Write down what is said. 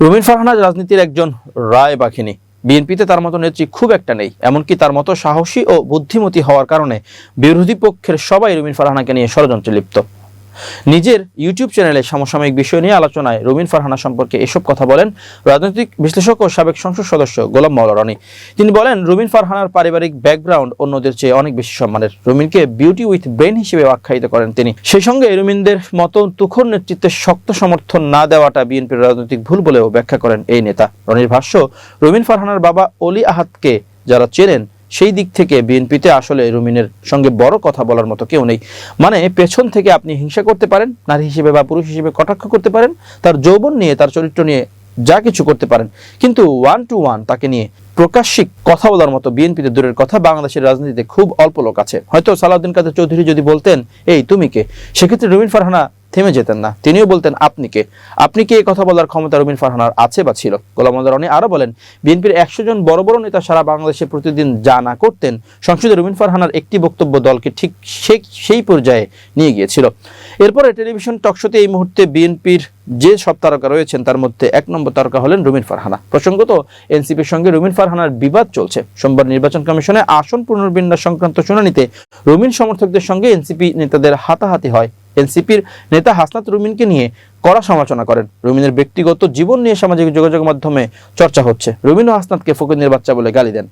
রুমিন ফারহানা রাজনীতির একজন রায় বাঘিনী। বিএনপিতে তার মতো নেত্রী খুব একটা নেই, এমনকি তার মতো সাহসী ও বুদ্ধিমতী হওয়ার কারণে বিরোধী পক্ষের সবাই রুমিন ফারহানাকে নিয়ে ষড়যন্ত্রে লিপ্ত। নিজের ইউটিউব চ্যানেলে সমসাময়িক বিষয় নিয়ে আলোচনায় রুমিন ফারহানা সম্পর্কে এসব কথা বলেন রাজনৈতিক বিশ্লেষক ও সাবেক সংসদ সদস্য গোলাম মাওলা রনি। তিনি বলেন, রুমিন ফারহানার পারিবারিক ব্যাকগ্রাউন্ড অন্যদের চেয়ে অনেক বেশি সম্মানের। রুমিনকে বিউটি উইথ ব্রেন হিসেবে আখ্যায়িত করেন তিনি। সেই সঙ্গে রুমিনদের মতো তুখর নেতৃত্বের শক্ত সমর্থন না দেওয়াটা বিএনপির রাজনৈতিক ভুল বলেও ব্যাখ্যা করেন এই নেতা। রনির ভাষ্য, রুমিন ফারহানার বাবা অলি আহাদকে যারা চেনেন সেই দিক থেকে বিএনপিতে আসলে রুমিনের সঙ্গে বড় কথা বলার মতো কেউ নেই। মানে পেছন থেকে আপনি হিংসা করতে পারেন, নারী হিসেবে বা পুরুষ হিসেবে কটাক্ষ করতে পারেন, তার যৌবন নিয়ে, তার চরিত্র নিয়ে যা কিছু করতে পারেন। কিন্তু ওয়ান টু ওয়ান তাকে নিয়ে প্রকাশ্যিক কথা বলার মতো বিএনপিতে দূরের কথা, বাংলাদেশের রাজনীতিতে খুব অল্প লোক আছে। হয়তো সালাউদ্দিন কাদের চৌধুরী যদি বলতেন, এই, তুমি কে? সেক্ষেত্রে রুমিন ফারহানা থেমে যেতেন না। তিনিও বলতেন, আপনি কে? আপনি কে? এই কথা বলার ক্ষমতা রুমিন ফারহানার আছে বা ছিল। গোলাম রনি আরও বলেন, বিএনপির একশো জন বড় বড় নেতা সারা বাংলাদেশে প্রতিদিন যা না করতেন, সংসদে রুমিন ফারহানার একটি বক্তব্য দলকে ঠিক সেই পর্যায়ে নিয়ে গিয়েছিল। এরপরে টেলিভিশন টকশোতে এই মুহূর্তে বিএনপির যে সব তারকা রয়েছেন, তার মধ্যে এক নম্বর তারকা হলেন রুমিন ফারহানা। প্রসঙ্গত, এনসিপির সঙ্গে রুমিন ফারহানার বিবাদ চলছে। সোমবার নির্বাচন কমিশনে আসন পুনর্বিন্যাস সংক্রান্ত শুনানিতে রুমিন সমর্থকদের সঙ্গে এনসিপি নেতাদের হাতাহাতি হয়। এনসিপির নেতা হাসনাত রুমিনকে নিয়ে কড়া সমালোচনা করেন। রুমিনের ব্যক্তিগত জীবন নিয়ে সামাজিক যোগাযোগ মাধ্যমে চর্চা হচ্ছে। রুমিন ও হাসনাতকে ফকিরনির বাচ্চা বলে গালি দেন।